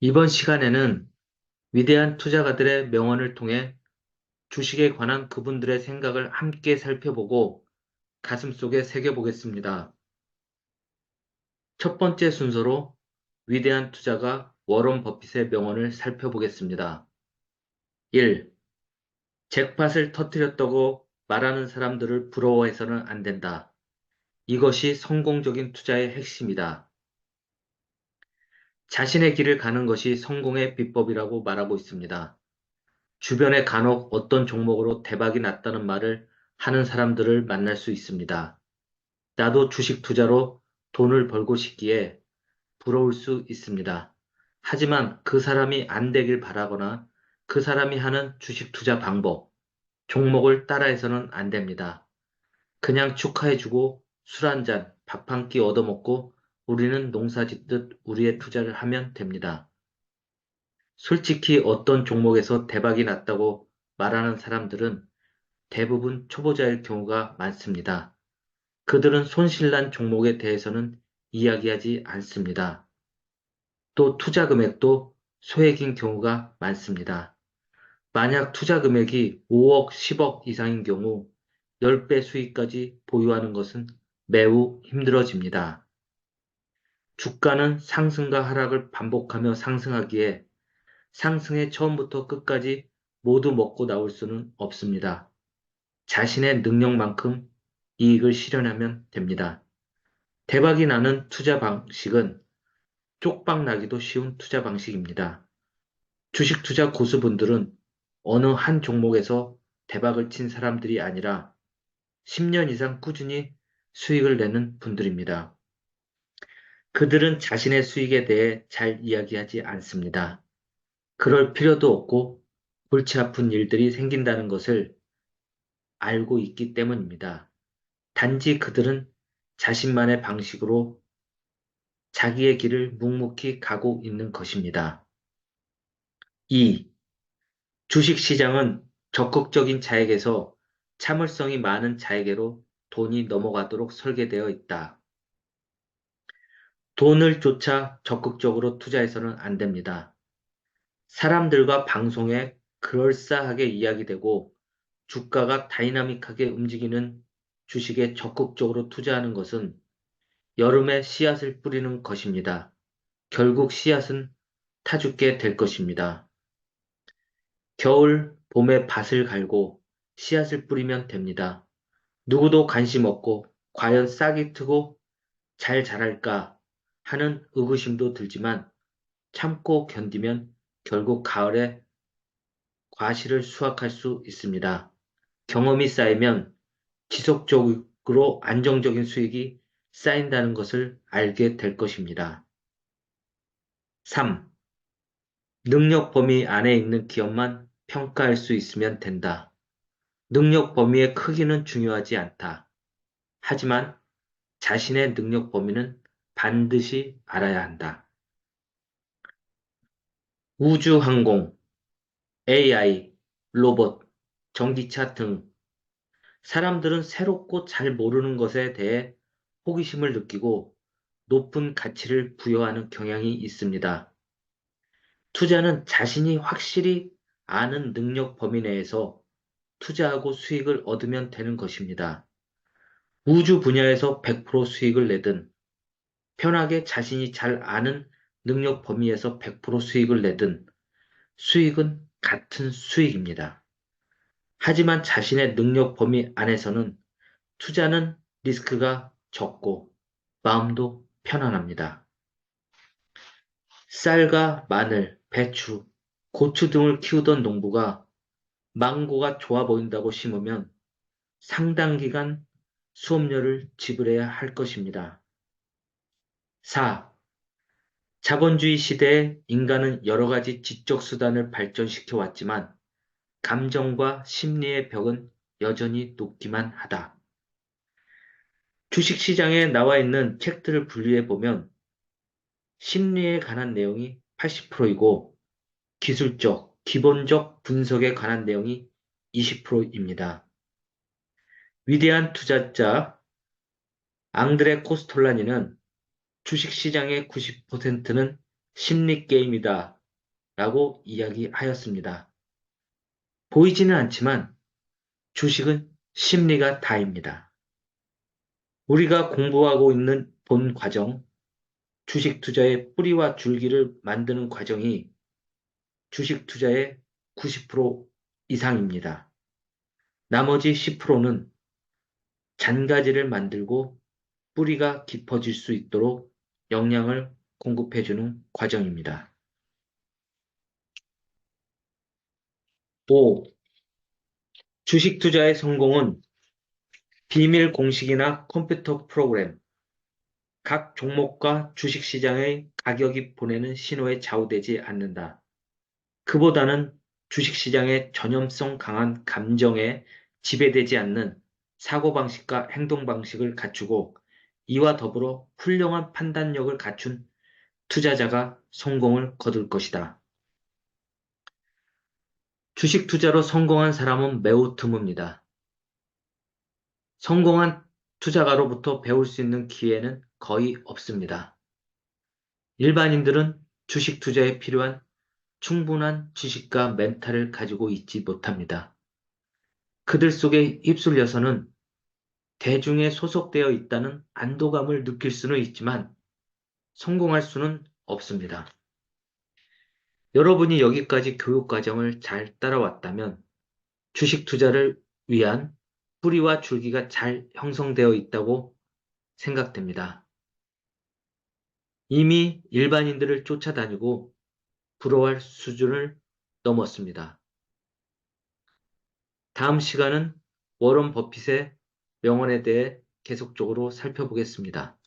이번 시간에는 위대한 투자가들의 명언을 통해 주식에 관한 그분들의 생각을 함께 살펴보고 가슴속에 새겨보겠습니다. 첫 번째 순서로 위대한 투자가 워런 버핏의 명언을 살펴보겠습니다. 1. 잭팟을 터뜨렸다고 말하는 사람들을 부러워해서는 안 된다. 이것이 성공적인 투자의 핵심이다. 자신의 길을 가는 것이 성공의 비법이라고 말하고 있습니다. 주변에 간혹 어떤 종목으로 대박이 났다는 말을 하는 사람들을 만날 수 있습니다. 나도 주식 투자로 돈을 벌고 싶기에 부러울 수 있습니다. 하지만 그 사람이 안 되길 바라거나 그 사람이 하는 주식 투자 방법, 종목을 따라해서는 안 됩니다. 그냥 축하해주고 술 한 잔, 밥 한 끼 얻어먹고 우리는 농사 짓듯 우리의 투자를 하면 됩니다. 솔직히 어떤 종목에서 대박이 났다고 말하는 사람들은 대부분 초보자일 경우가 많습니다. 그들은 손실난 종목에 대해서는 이야기하지 않습니다. 또 투자 금액도 소액인 경우가 많습니다. 만약 투자 금액이 5억, 10억 이상인 경우 10배 수익까지 보유하는 것은 매우 힘들어집니다. 주가는 상승과 하락을 반복하며 상승하기에 상승의 처음부터 끝까지 모두 먹고 나올 수는 없습니다. 자신의 능력만큼 이익을 실현하면 됩니다. 대박이 나는 투자 방식은 쪽박 나기도 쉬운 투자 방식입니다. 주식 투자 고수분들은 어느 한 종목에서 대박을 친 사람들이 아니라 10년 이상 꾸준히 수익을 내는 분들입니다. 그들은 자신의 수익에 대해 잘 이야기하지 않습니다. 그럴 필요도 없고 골치 아픈 일들이 생긴다는 것을 알고 있기 때문입니다. 단지 그들은 자신만의 방식으로 자기의 길을 묵묵히 가고 있는 것입니다. 2. 주식시장은 적극적인 자에게서 참을성이 많은 자에게로 돈이 넘어가도록 설계되어 있다. 돈을 쫓아 적극적으로 투자해서는 안 됩니다. 사람들과 방송에 그럴싸하게 이야기되고 주가가 다이나믹하게 움직이는 주식에 적극적으로 투자하는 것은 여름에 씨앗을 뿌리는 것입니다. 결국 씨앗은 타죽게 될 것입니다. 겨울, 봄에 밭을 갈고 씨앗을 뿌리면 됩니다. 누구도 관심 없고 과연 싹이 트고 잘 자랄까 하는 의구심도 들지만 참고 견디면 결국 가을에 과실을 수확할 수 있습니다. 경험이 쌓이면 지속적으로 안정적인 수익이 쌓인다는 것을 알게 될 것입니다. 3. 능력 범위 안에 있는 기업만 평가할 수 있으면 된다. 능력 범위의 크기는 중요하지 않다. 하지만 자신의 능력 범위는 반드시 알아야 한다. 우주항공, AI, 로봇, 전기차 등 사람들은 새롭고 잘 모르는 것에 대해 호기심을 느끼고 높은 가치를 부여하는 경향이 있습니다. 투자는 자신이 확실히 아는 능력 범위 내에서 투자하고 수익을 얻으면 되는 것입니다. 우주 분야에서 100% 수익을 내든 편하게 자신이 잘 아는 능력 범위에서 100% 수익을 내든 수익은 같은 수익입니다. 하지만 자신의 능력 범위 안에서는 투자는 리스크가 적고 마음도 편안합니다. 쌀과 마늘, 배추, 고추 등을 키우던 농부가 망고가 좋아 보인다고 심으면 상당 기간 수업료를 지불해야 할 것입니다. 4. 자본주의 시대에 인간은 여러 가지 지적 수단을 발전시켜 왔지만 감정과 심리의 벽은 여전히 높기만 하다. 주식시장에 나와 있는 책들을 분류해 보면 심리에 관한 내용이 80%이고 기술적, 기본적 분석에 관한 내용이 20%입니다. 위대한 투자자 앙드레 코스톨라니는 주식시장의 90%는 심리 게임이다 라고 이야기하였습니다. 보이지는 않지만 주식은 심리가 다입니다. 우리가 공부하고 있는 본 과정, 주식 투자의 뿌리와 줄기를 만드는 과정이 주식 투자의 90% 이상입니다. 나머지 10%는 잔가지를 만들고 뿌리가 깊어질 수 있도록 영양을 공급해주는 과정입니다. 5. 주식 투자의 성공은 비밀 공식이나 컴퓨터 프로그램, 각 종목과 주식 시장의 가격이 보내는 신호에 좌우되지 않는다. 그보다는 주식 시장의 전염성 강한 감정에 지배되지 않는 사고방식과 행동방식을 갖추고 이와 더불어 훌륭한 판단력을 갖춘 투자자가 성공을 거둘 것이다. 주식 투자로 성공한 사람은 매우 드뭅니다. 성공한 투자가로부터 배울 수 있는 기회는 거의 없습니다. 일반인들은 주식 투자에 필요한 충분한 지식과 멘탈을 가지고 있지 못합니다. 그들 속에 휩쓸려서는 대중에 소속되어 있다는 안도감을 느낄 수는 있지만 성공할 수는 없습니다. 여러분이 여기까지 교육과정을 잘 따라왔다면 주식 투자를 위한 뿌리와 줄기가 잘 형성되어 있다고 생각됩니다. 이미 일반인들을 쫓아다니고 부러워할 수준을 넘었습니다. 다음 시간은 워런 버핏의 명언에 대해 계속적으로 살펴보겠습니다.